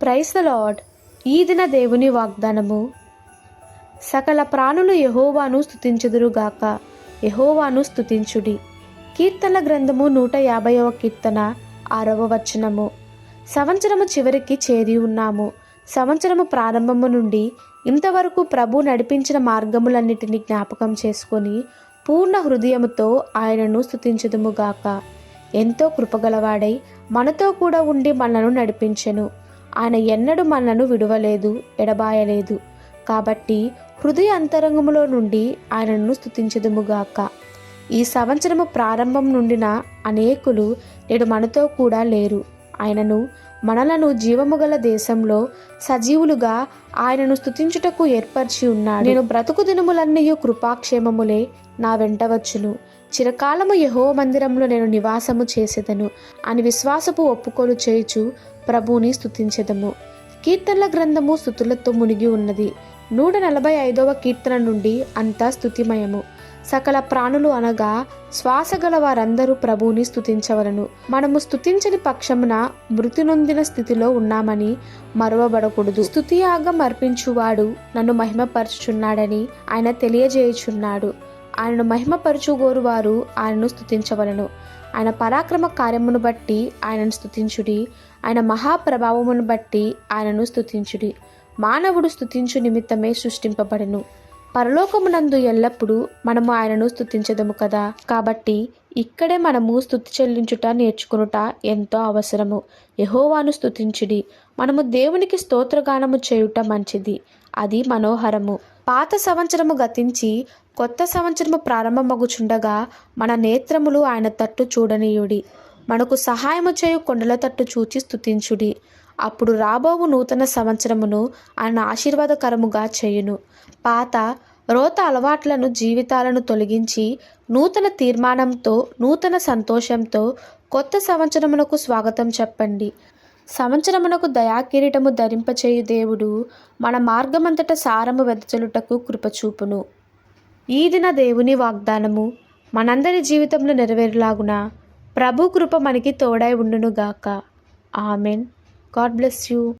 Price the lord. ఈ దిన దేవుని వాగ్దానము. సకల ప్రాణులు యహోవాను స్థుతించుదురుగాక యహోవాను స్థుతించుడి కీర్తనల గ్రంథము నూట యాభైవ కీర్తన ఆరవ వచనము. సంవత్సరము చివరికి చేరి ఉన్నాము. సంవత్సరము ప్రారంభము నుండి ఇంతవరకు ప్రభు నడిపించిన మార్గములన్నిటిని జ్ఞాపకం చేసుకొని పూర్ణ హృదయముతో ఆయనను స్థుతించుదుముగాక ఎంతో కృపగలవాడై మనతో కూడా ఉండి మనను నడిపించెను. ఆయన ఎన్నడూ మనలను విడువలేదు ఎడబాయలేదు. కాబట్టి హృదయ అంతరంగములో నుండి ఆయనను స్థుతించదుముగాక ఈ సంవత్సరము ప్రారంభం నుండిన అనేకులు నేడు మనతో కూడా లేరు. ఆయనను మనలను జీవము గల దేశంలో సజీవులుగా ఆయనను స్థుతించుటకు ఏర్పరిచి ఉన్నాడు. నేను బ్రతుకు దినములన్నీ కృపాక్షేమములే నా వెంట వచ్చును. చిరకాలము యహో మందిరంలో నేను నివాసము చేసేదను. అని విశ్వాసపు ఒప్పుకోలు చేయుచు ప్రభువుని స్థుతించెదము కీర్తనల గ్రంథము స్థుతులతో మునిగి ఉన్నది. నూట నలభై ఐదవ కీర్తన నుండి అంతా స్థుతిమయము సకల ప్రాణులు అనగా శ్వాస గల వారందరూ ప్రభువుని స్థుతించవలను మనము స్థుతించని పక్షమున మృతి నొందిన స్థితిలో ఉన్నామని మరువబడకూడదు. స్థుతియాగం అర్పించువాడు నన్ను మహిమపరచుచున్నాడని ఆయన తెలియజేయుచున్నాడు. ఆయనను మహిమపరచుగోరు వారు ఆయనను స్థుతించవలను ఆయన పరాక్రమ కార్యమును బట్టి ఆయనను స్థుతించుడి ఆయన మహాప్రభావమును బట్టి ఆయనను స్థుతించుడి మానవుడు స్థుతించు నిమిత్తమే సృష్టింపబడను. పరలోకమునందు ఎల్లప్పుడూ మనము ఆయనను స్థుతించదము కదా? కాబట్టి ఇక్కడే మనము స్థుతి చెల్లించుట నేర్చుకునుట ఎంతో అవసరము. యహోవాను స్థుతించుడి మనము దేవునికి స్తోత్రగానము చేయుట మంచిది. అది మనోహరము. పాత సంవత్సరము గతించి కొత్త సంవత్సరము ప్రారంభమగుచుండగా మన నేత్రములు ఆయన తట్టు చూడనీయుడి. మనకు సహాయము చేయు కొండల తట్టు చూచి స్థుతించుడి అప్పుడు రాబోవు నూతన సంవత్సరమును ఆయన ఆశీర్వాదకరముగా చేయును. పాత రోత అలవాట్లను జీవితాలను తొలగించి నూతన తీర్మానంతో నూతన సంతోషంతో కొత్త సంవత్సరమునకు స్వాగతం చెప్పండి. సంవత్సరమునకు దయాకిరీటము ధరింపచేయు దేవుడు మన మార్గమంతట సారము వెదజలుటకు కృపచూపును. ఈ దిన దేవుని వాగ్దానము మనందరి జీవితంలో నెరవేరులాగున. ప్రభు కృప మనకి తోడై ఉండునుగాక. ఆమెన్. God bless you.